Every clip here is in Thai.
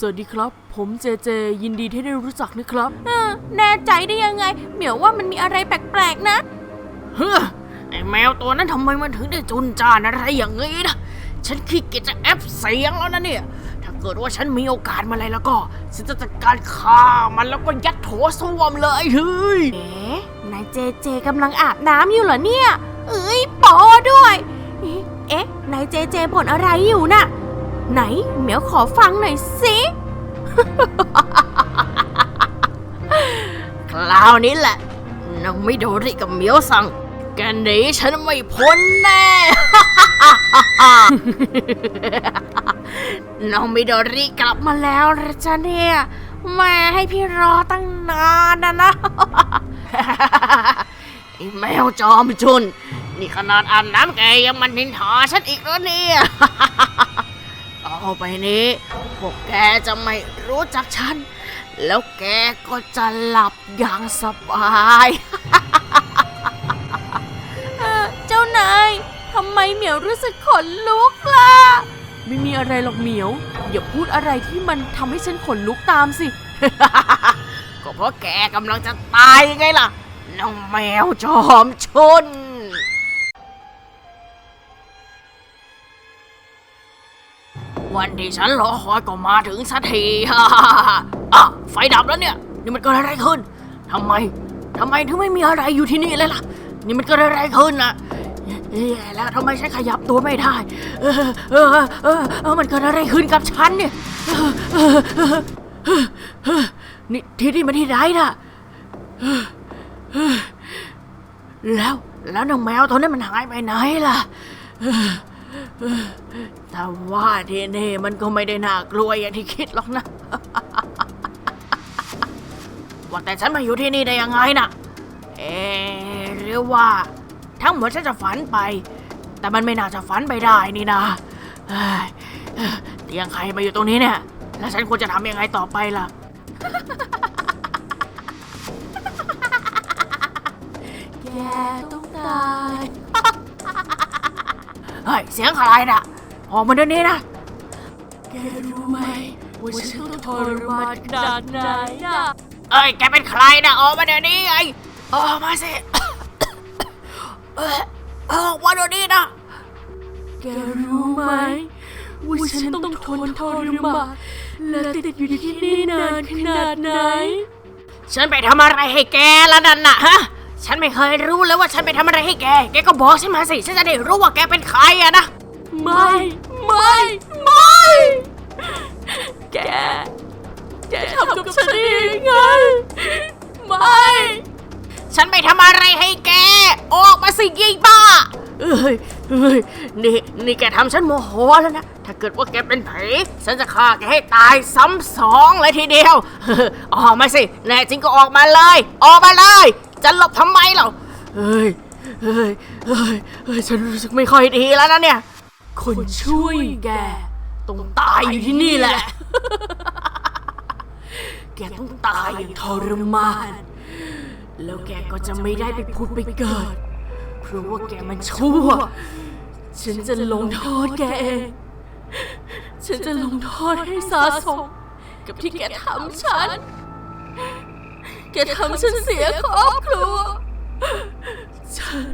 สวัสดีครับ ผมเจเจ ยินดีที่ได้รู้จักนะครับเออแน่ใจได้ยังไง เหมียวว่ามันมีอะไรแปลกๆนะ เฮ้อไอแมวตัวนั้นทำไมมันถึงได้จุนจานอะไรอย่างงี้นะ ฉันขี้เกียจจะแอปเสียงแล้วนะเนี่ย ถ้าเกิดว่าฉันมีโอกาสมาอะไรแล้วก็ฉันจะจัดการฆ่ามันแล้วก็ยัดโถส้วมเลยเฮ้ย เอ๊ะ นายเจเจกำลังอาบน้ำอยู่เหรอเนี่ย เอ้ยปอด้วย เอ๊ะ นายเจเจบ่นอะไรอยู่น่ะ ไหนเหมียวขอฟังหน่อยสิคราวนี้แหละน้องไม่โดริกับเหมียวสั่ง แกหนีฉันไม่พ้นแน่น้องมิโดริกลับมาแล้วนะจ๊ะเนี่ยแม่ให้พี่รอตั้งนานนะนะไอ้แมวจอมจุน นี่ขนาดอาบน้ำแกยังมันนินทาฉันอีกแล้วเนี่ย ต่อไปนี้ พวกแกจะไม่รู้จักฉัน แล้วแกก็จะหลับอย่างสบายเออเจ้านายทำไมเหมียวรู้สึกขนลุกล่ะ ไม่มีอะไรหรอกเหมียว อย่าพูดอะไรที่มันทำให้ฉันขนลุกตามสิ ก็เพราะแกกำลังจะตายไงล่ะ น้องแมวจอมชน วันที่ฉันรอคอยก็มาถึงสักทีฮ่าฮ่าฮ่าอะไฟดับแล้วเนี่ย นี่มันเกิดอะไรขึ้นทำไมทำไมถึงไม่มีอะไรอยู่ที่นี่เลยล่ะ นี่มันเกิดอะไรขึ้นน่ะแล้วทำไมฉันขยับตัวไม่ได้เออเออเออเออมันเกิดอะไรขึ้นกับฉันเนี่ยนี่ที่นี่มันที่ไหนน่ะแล้วแล้วนางแมวตัวนั้นมันหายไปไหนล่ะ แต่ว่าที่นี่มันก็ไม่ได้น่ากลัวอย่างที่คิดหรอกนะ ว่าแต่ฉันมาอยู่ที่นี่ได้ยังไงน่ะ เอะหรือว่า ทั้งหมดฉันจะฝันไป แต่มันไม่น่าจะฝันไปได้นี่นะเอ้ยเอ้อเตียงใครมาอยู่ตรงนี้เนี่ย แล้วฉันควรจะทำยังไงต่อไปล่ะ แกต้องตาย เฮ้ย เสียงอะไรน่ะ ออกมาเดี๋ยวนี้นะ แกรู้ไหมว่าฉันต้องทรมานขนาดไหนอะเอ้ย แกเป็นใครนะออกมาเดี๋ยวนี้ไงออกมาสิ เอ้ยออกมาเดี๋ยวนี้นะ แกรู้ไหมว่าฉันต้องทนทรมานและติดอยู่ที่นี่นานขนาดไหน ฉันไปทำอะไรให้แกละนั่นน่ะฮะ ฉันไม่เคยรู้เลยว่าฉันไปทำอะไรให้แก แกก็บอกฉันมาสิ ฉันจะได้รู้ว่าแกเป็นใครอะนะ ไม่ ไม่ ไม่ แก แกทำกับฉันได้ยังไง ไม่ ฉันไปทำอะไรให้แก ออกมาสิยิงบ้าเอ้ยเอ้ยนี่ นี่แกทำฉันโมโหแล้วนะ ถ้าเกิดว่าแกเป็นผี ฉันจะฆ่าแกให้ตายซ้ำสองเลยทีเดียว ออกมาสิ แน่จริงก็ออกมาเลย ออกมาเลย จะหลบทำไมเหรอเฮ้ยเฮ้ยเฮ้ยเฮ้ยฉันรู้สึกไม่ค่อยดีแล้วนะเนี่ย คนช่วยแกต้องตายอยู่ที่นี่แหละ แกต้องตายอย่างทรมาน แล้วแกก็จะไม่ได้ไปพูดไปเกิด เพราะว่าแกมันชั่ว ฉันจะลงโทษแกเอง ฉันจะลงโทษให้สาสม กับที่แกทำฉัน แกทำฉันเสียครอบครัว ฉัน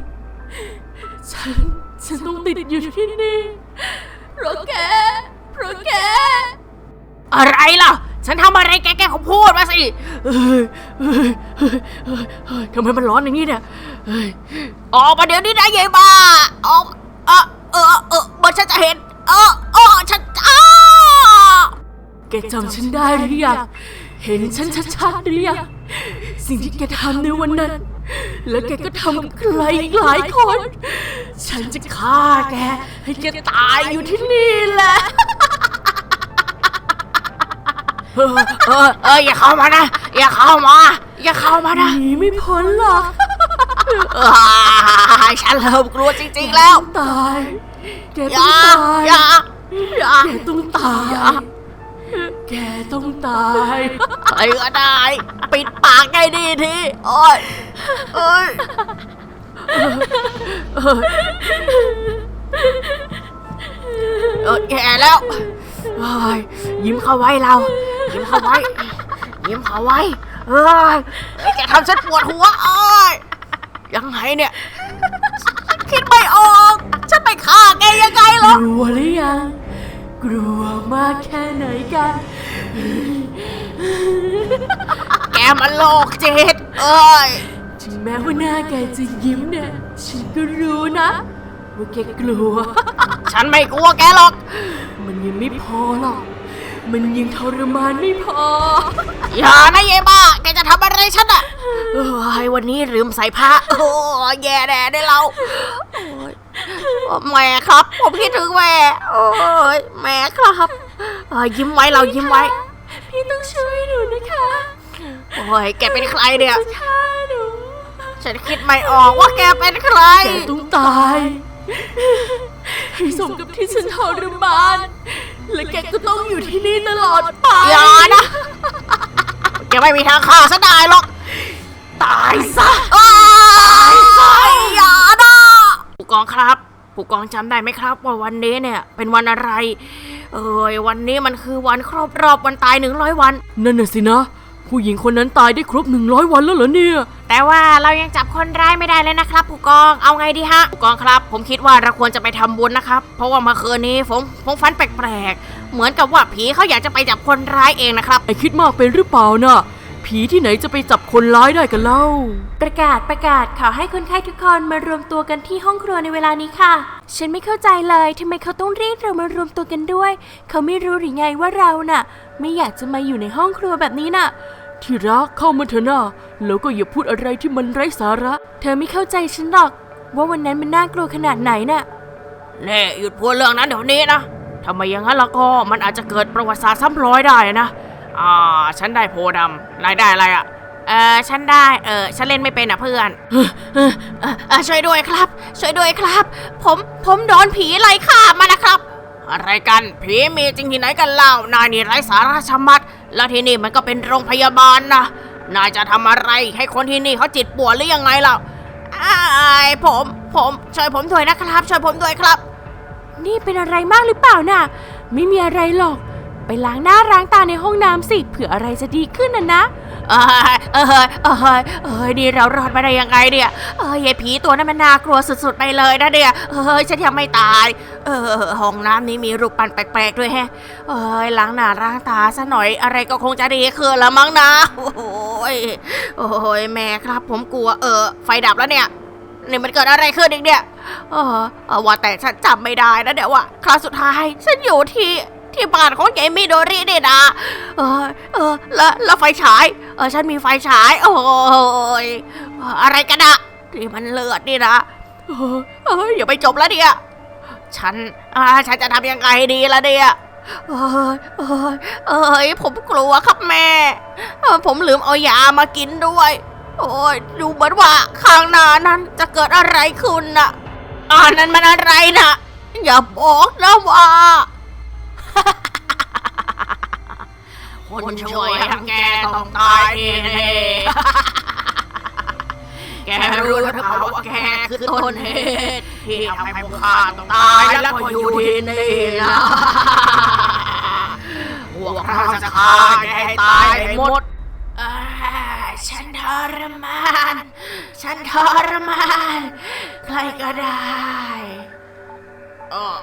ฉัน ฉันต้องติดอยู่ที่นี่เพราะแกเพราะแก อะไรล่ะ ฉันทำอะไรแกแกเขาพูดมาสิเฮ้ยเฮ้ยเฮ้ยเฮ้ยเฮ้ยทำไมมันร้อนอย่างนี้เนี่ยเฮ้ยออกมาเดี๋ยวนี้นะยายบ้าออกเออเออเออมันฉันจะเห็น เออเออฉันอ้าแกจำฉันได้หรือยัง เห็นฉันชัดๆหรือยัง สิ่งที่แกทำในวันนั้น แล้วแกก็ทำกับใครอีกหลายคน ฉันจะฆ่าแก ให้แกตายอยู่ที่นี่แหละเออเออเอออย่าเข้ามานะ อย่าเข้ามา อย่าเข้ามานะ หนีไม่พ้นหรอกเออฉันเริ่มกลัวจริงๆแล้ว ตาย แกอต้องย่าตายอย่าอย่าแกต้องตาย แกต้องตาย ใครก็ได้ ปิดปากให้ดีทีโอ้ยเอ้ยเออแย่แล้วเอ้ยยิ้มเข้าไว้เรา ยิ้มเข้าไว้ ยิ้มเข้าไว้เอ้ยไอ้แกทำฉันปวดหัวเอ้ยยังไงเนี่ยคิดไม่ออก ฉันไปฆ่าแกยังไงเหรอ กลัวหรือยัง กลัวมากแค่ไหนกัน แกมันโลกจิตเอ้ย ถึงแม้ว่าหน้าแกจะยิ้มเนี่ย ฉันก็รู้นะว่าแกกลัว ฉันไม่กลัวแกหรอก มันยังไม่พอหรอก มันยังทรมานไม่พอ อย่านะเยบ้า แกจะทำอะไรฉันอะเอ้ยวันนี้ลืมใส่ผ้า โอ้ยแย่แน่ได้เราโอ้ยแม่ครับ ผมคิดถึงแม่ โอ้ยแม่ครับเอ้ยยิ้มไว้เรายิ้มไว้ พี่ต้องช่วยหนูนะคะโอ้ยแกเป็นใครเนี่ยฆ่าหนูฉันคิดไม่ออกว่าแกเป็นใคร แกต้องตายให้สมกับที่ฉันทรมาน และแกก็ต้องอยู่ที่นี่ตลอดไปอย่านะ แกไม่มีทางฆ่าฉันได้หรอก ตายซะ ตายซะอย่านะผู้กองครับ ผู้กองจำได้ไหมครับว่าวันนี้เนี่ยเป็นวันอะไร เอ้ยวันนี้มันคือวันครบรอบวันตายหนึ่งร้อยวัน นั่นน่ะสินะ ผู้หญิงคนนั้นตายได้ครบหนึ่งร้อยวันแล้วเหรอเนี่ย แต่ว่าเรายังจับคนร้ายไม่ได้เลยนะครับ ผู้กองเอาไงดีฮะผู้กองครับ ผมคิดว่าเราควรจะไปทำบุญนะครับ เพราะว่าเมื่อคืนนี้ผมผมฝันแปลกๆ เหมือนกับว่าผีเขาอยากจะไปจับคนร้ายเองนะครับ ไอคิดมากเป็นหรือเปล่านะ ผีที่ไหนจะไปจับคนร้ายได้กันเล่า ประกาศประกาศขอให้คนไข้ทุกคนมารวมตัวกันที่ห้องครัวในเวลานี้ค่ะ ฉันไม่เข้าใจเลยทำไมเขาต้องเรียกเรามารวมตัวกันด้วย เขาไม่รู้หรือไงว่าเราน่ะ ไม่อยากจะมาอยู่ในห้องครัวแบบนี้น่ะ ที่รักเข้ามาเถอะนะแล้วก็อย่าพูดอะไรที่มันไร้สาระ เธอไม่เข้าใจฉันหรอก ว่าวันนั้นมันน่ากลัวขนาดไหนน่ะเน่หยุดพูดเรื่องนั้นเดี๋ยวนี้นะทำไมอย่างนั้นแล้วก็มันอาจจะเกิดประวัติศาสตร์ซ้ำรอยได้นะ อ่าฉันได้โพธิ์ดำนายได้อะไรอะเออฉันได้เออฉันเล่นไม่เป็นอะเพื่อนเออเออเออช่วยด้วยครับ ช่วยด้วยครับ ผมผมโดนผีไล่ฆ่ามานะครับ อะไรกันผีมีจริงที่ไหนกันเล่านายนี่ไร้สาระชะมัด แล้วที่นี่มันก็เป็นโรงพยาบาลนะนายจะทำอะไรให้คนที่นี่เขาจิตป่วนหรือยังไงล่ะอ้ายผมผมช่วยผมด้วยนะครับ ช่วยผมด้วยครับ นี่เป็นอะไรมากหรือเปล่าน่ะ ไม่มีอะไรหรอก ไปล้างหน้าล้างตาในห้องน้ำสิเผื่ออะไรจะดีขึ้นนะนะเออเออเออเออนี่เรารอดมาได้ยังไงเนี่ยเออยายผีตัวนั้นมันน่ากลัวสุดๆไปเลยนะเนี่ยเออฉันยังไม่ตาย เออห้องน้ำนี้มีรูปปั้นแปลกๆด้วยแฮะเออล้างหน้าล้างตาซะหน่อยอะไรก็คงจะดีขึ้นละมั้งนะโอ้ยโอ้ยแม่ครับ ผมกลัวเออ ไฟดับแล้วเนี่ยนี่มันเกิดอะไรขึ้นอีกเนี่ยเออเออว่าแต่ฉันจำไม่ได้นะเดี๋ยวว่าครั้งสุดท้ายฉันอยู่ที่ ที่บ้านของยายมิโดรินี่นะเออเออแล้วแล้วไฟฉาย เออฉันมีไฟฉาย โอ้ยอะไรกันอะที่มันเลือดนี่นะเออเอออย่าไปจบแล้วเนี่ยฉันอ่าฉันจะทำยังไงดีละเนี่ยเออเออเอยผมกลัวครับแม่ ผมลืมเอายามากินด้วย โอ้ยดูเหมือนว่าข้างหน้านั้นจะเกิดอะไรขึ้นน่ะอ่านั้นมันอะไรน่ะ อย่าบอกนะว่า คนช่วยทำแกต้องตายเองแกรู้หรือเปล่าว่าแกคือต้นเหตุที่ทำให้พวกข้าต้องตายแล้วก็อยู่ที่นี่นะพวกเราจะฆ่าแกให้ตายให้หมดอ่าฉันทรมาน ฉันทรมาน ใครก็ได้เออ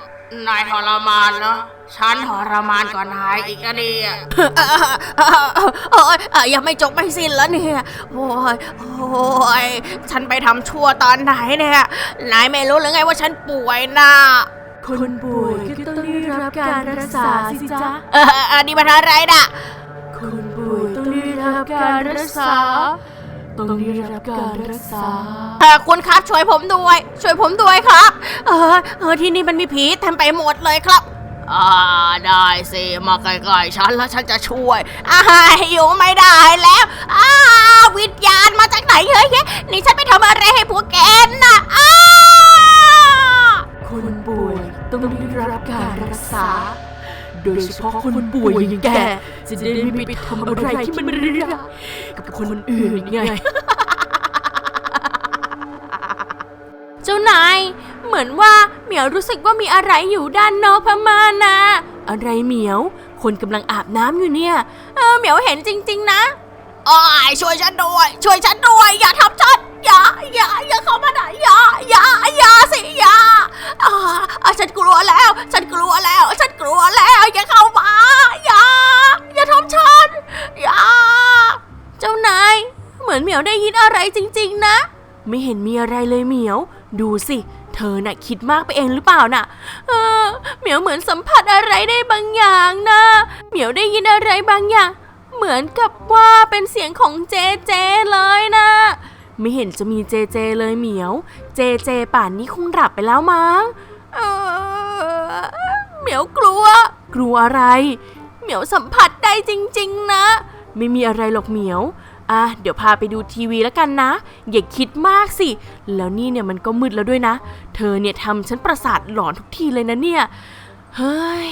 นายทรมานเนาะ ฉันทรมานกว่านายอีกนะเนี่ยโอ้ยยังไม่จบไม่สิ้นแล้วเนี่ยโอ้ยโอ้ยฉันไปทำชั่วตอนไหนเนี่ยนายไม่รู้หรือไงว่าฉันป่วยนะคนป่วยก็ต้องได้รับการรักษาสิจ๊ะเอออันนี้มันอะไรน่ะ คนป่วยต้องได้รับการรักษาต้องได้รับการรักษาเออคุณครับช่วยผมด้วย ช่วยผมด้วยครับ เออเออที่นี่มันมีผีเต็มไปหมดเลยครับ อ่าได้สิมาใกล้ๆฉันแล้วฉันจะช่วยอ่าอยู่ไม่ได้แล้วอ้าวิญญาณมาจากไหนเฮ้ยแยะนี่ฉันไปทำอะไรให้พวกแกน่ะอ้าคนป่วยต้องได้รับการรักษา โดยเฉพาะคนป่วยอย่างแกจะได้ไม่ไปทำอะไรที่มันร้ายกับคนอื่นไงเจ้านายเหมือนว่า มียวรู้สึกว่ามีอะไรอยู่ด้านนอกพม่านะอะไรเหมียวคคนกำลังอาบน้ำอยู่เนี่ย เออเหมียวเห็นจริง ๆ นะโอ้ยช่วยฉันด้วย ช่วยฉันด้วย อย่าทำฉันอย่าอย่าอย่าเข้ามานะอย่าอย่าอย่าสิอย่าอ่าอ่าฉันกลัวแล้ว ฉันกลัวแล้ว ฉันกลัวแล้ว อย่าเข้ามาอย่าอย่าทำฉันอย่าเจ้านายเหมือนเหมียวได้ยินอะไรจริง ๆ นะ ไม่เห็นมีอะไรเลยเหมียว ดูสิเธ อน่ะคิดมากไปเองหรือเปล่าน่ะเออเหมียวเหมือนสัมผัสอะไรได้บางอย่างนะเหมียวได้ยินอะไรบางอย่าง เหมือนกับว่าเป็นเสียงของเจเจเลยนะ ไม่เห็นจะมีเจเจเลยเหมียว เจเจป่านนี้คงหลับไปแล้วมั้งเออเหมียวกลัว กลัวอะไร เหมียวสัมผัสได้จริง ๆ นะ ไม่มีอะไรหรอกเหมียวอะเดี๋ยวพาไปดูทีวีแล้วกันนะ อย่าคิดมากสิ แล้วนี่เนี่ยมันก็มืดแล้วด้วยนะ เธอเนี่ยทำฉันประสาทหลอนทุกทีเลยนะเนี่ย เฮ้ย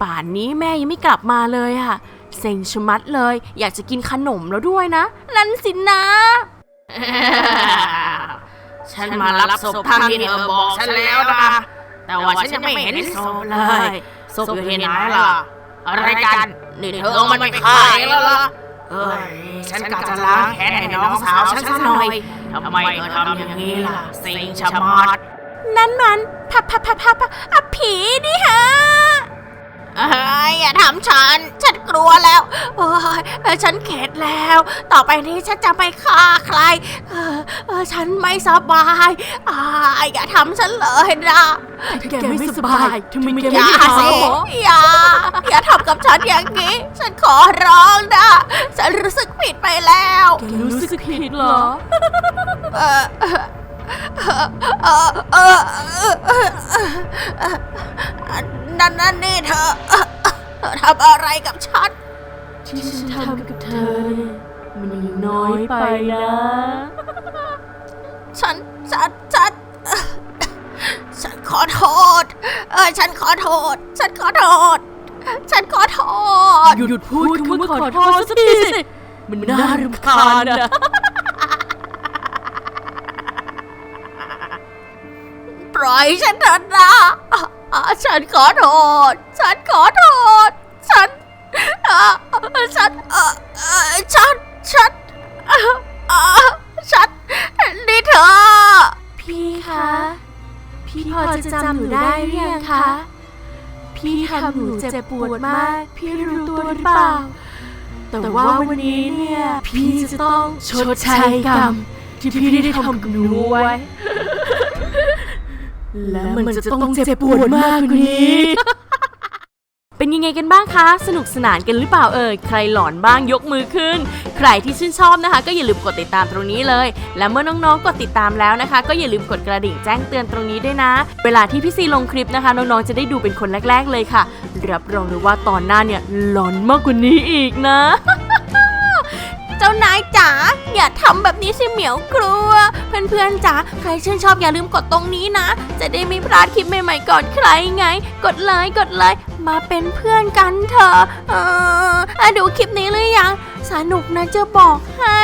ป่านนี้แม่ยังไม่กลับมาเลยอะเซ็งชะมัดเลย อยากจะกินขนมแล้วด้วยนะ นั่นสินะ ฉันมารับศพทางที่เธอบอกฉันแล้วนะ แต่ว่าฉันยังไม่เห็นศพเลยศพอยู่ที่ไหนล่ะ อะไรกัน นี่เธอเอามันไปขายแล้วล่ะเอ้ยฉันกะจะล้างแค้นให้น้องสาวฉันสักหน่อยทำไมเธอทำอย่างนี้ล่ะ สิงชะมัด นั่นมันพับพับพับพับพับอะผีนี่ฮะเอ้ยอย่าทำฉัน ฉันกลัวแล้วโอ้ยเออฉันเข็ดแล้ว ต่อไปนี้ฉันจะไม่ฆ่าใคร เออเออฉันไม่สบายอ่าอย่าทำฉันเลยนะแกไม่สบายทำไมแกอไม่ย่าไปหาสิหมออย่า อย่าทำกับฉันอย่างนี้ ฉันขอร้องนะ ฉันรู้สึกผิดไปแล้วแกรู้สึกผิดเหรอ เออเออเออเออเออนั่นนั่นนี่เธอเธอทำอะไรกับฉัน ที่ฉันทำกับเธอเนี่ยมันยังน้อยไปนะ ฉัน ฉัน ฉัน ฉันขอโทษ เออฉันขอโทษ ฉันขอโทษ ฉันขอโทษ หยุดพูดคำว่าขอโทษสักทีสิมันน่ารำคาญนะ ปล่อยฉันเถอะนะฉันขอโทษ ฉันขอโทษ ฉัน ฉัน ฉัน ฉัน ฉัน นี่เธอ พี่คะ พี่พอจะจำหนูได้หรือยังคะ พี่ทำหนูเจ็บปวดมาก พี่รู้ตัวหรือเปล่า แต่ว่าวันนี้เนี่ย พี่จะต้องชดใช้กรรมที่พี่ได้ทำกับหนูไว้ และมันจะต้องเจ็บปวดมากกว่านี้ เป็นยังไงกันบ้างคะ สนุกสนานกันหรือเปล่าเอ่ย ใครหลอนบ้างยกมือขึ้น ใครที่ชื่นชอบนะคะ ก็อย่าลืมกดติดตามตรงนี้เลย และเมื่อน้องๆ กดติดตามแล้วนะคะ ก็อย่าลืมกดกระดิ่งแจ้งเตือนตรงนี้ด้วยนะ เวลาที่พี่ซีลงคลิปนะคะ น้องๆ จะได้ดูเป็นคนแรก ๆ เลยค่ะ รับรองเลยว่าตอนหน้าเนี่ยหลอนมากกว่านี้อีกนะ เจ้านายจ๋าอย่าทำแบบนี้สิเหมียวกลัว เพื่อนๆจ๋าใครชื่นชอบอย่าลืมกดตรงนี้นะ จะได้ไม่พลาดคลิปใหม่ๆก่อนใครไง กดเลยกดเลยมาเป็นเพื่อนกันเถอะเอออะดูคลิปนี้หรือยัง สนุกนะจะบอกให้